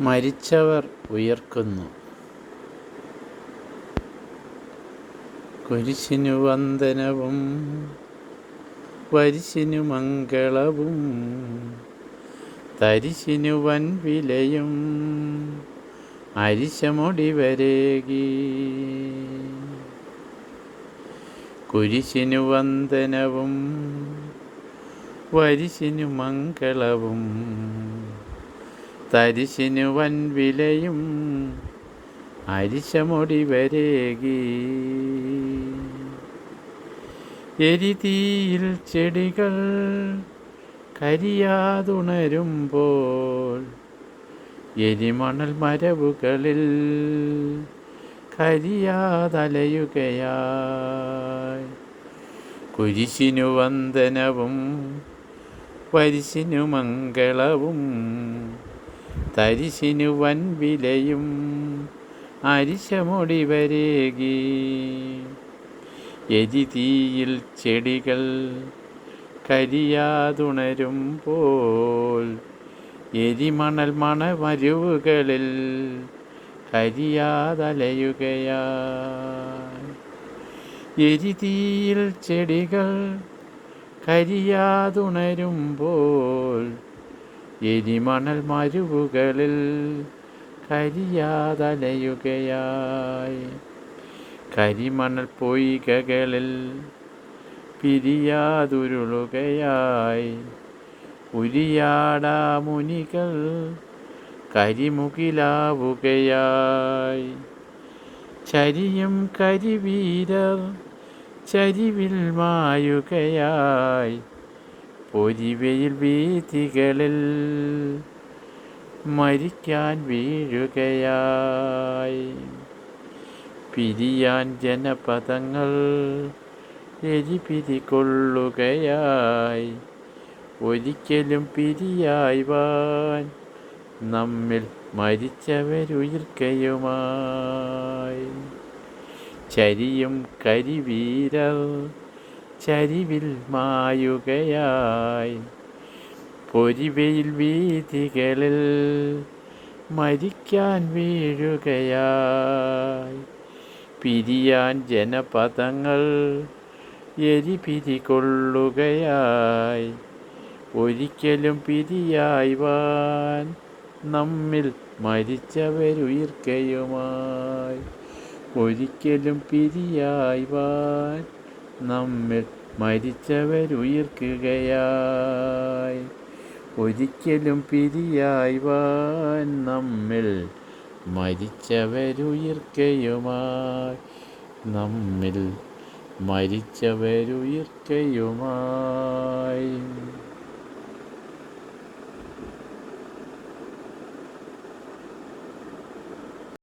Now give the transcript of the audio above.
മരിച്ചവർ ഉയർക്കുന്നു. കുരിശിനു വന്ദനവും വരിശിനു മംഗളവും തരിശിനു വൻവിലയും അരിശമൊടി വരേകി. കുരിശിനു വന്ദനവും വരിശിനു മംഗളവും തരിശിനു വൻവിലയും അരിശമൊടി വരേകി. എരിതീയിൽ ചെടികൾ കരിയാതുണരുമ്പോൾ എരിമണൽ മരവുകളിൽ കരിയാതലയുകയായി. കുരിശിനു വന്ദനവും പരിശിനു മംഗളവും തരിശിനു വൻവിലയും അരിശമൊടി വരേകി. എരിതീയിൽ ചെടികൾ കരിയാതുണരുമ്പോൾ എരിമണൽ മണവരുവുകളിൽ കരിയാതലയുകയാ എരിതീയിൽ ചെടികൾ കരിയാതുണരുമ്പോൾ എരിമണൽ മരുവുകളിൽ കരിയാതലയുകയായി. കരിമണൽ പൊയ്കകളിൽ പിരിയാതുരുളുകയായി. ഉരിയാടാ മുനികൾ കരിമുകിലാവുകയായി. ചരിയും കരിവീരർ ചരിവിൽ മായുകയായി. പൊരിവയിൽ വീതികളിൽ മരിക്കാൻ വീഴുകയായി. പിരിയാൻ ജനപദങ്ങൾ എരിപിരികൊള്ളുകയായി ഒരിക്കലും പിരിയായി വാൻ നമ്മിൽ മരിച്ചവരുയിർക്കയുമായി ചരിയും കരിവീരർ ചരിവിൽ മായുകയായി പൊരിവയിൽ വീതികളിൽ മരിക്കാൻ വീഴുകയായി. പിരിയാൻ ജനപദങ്ങൾ എരിപിരി കൊള്ളുകയായി ഒരിക്കലും പിരിയായി വാൻ നമ്മിൽ മരിച്ചവരുയിർക്കയുമായി. ഒരിക്കലും പിരിയായി വാൻ നമ്മിൽ മരിച്ചവരുയിർക്കുകയായി. ഒരിക്കലും പിരിയായി വാൻ നമ്മിൽ മരിച്ചവരുയിർക്കയുമായി. നമ്മിൽ മരിച്ചവരുയിർക്കയുമായി.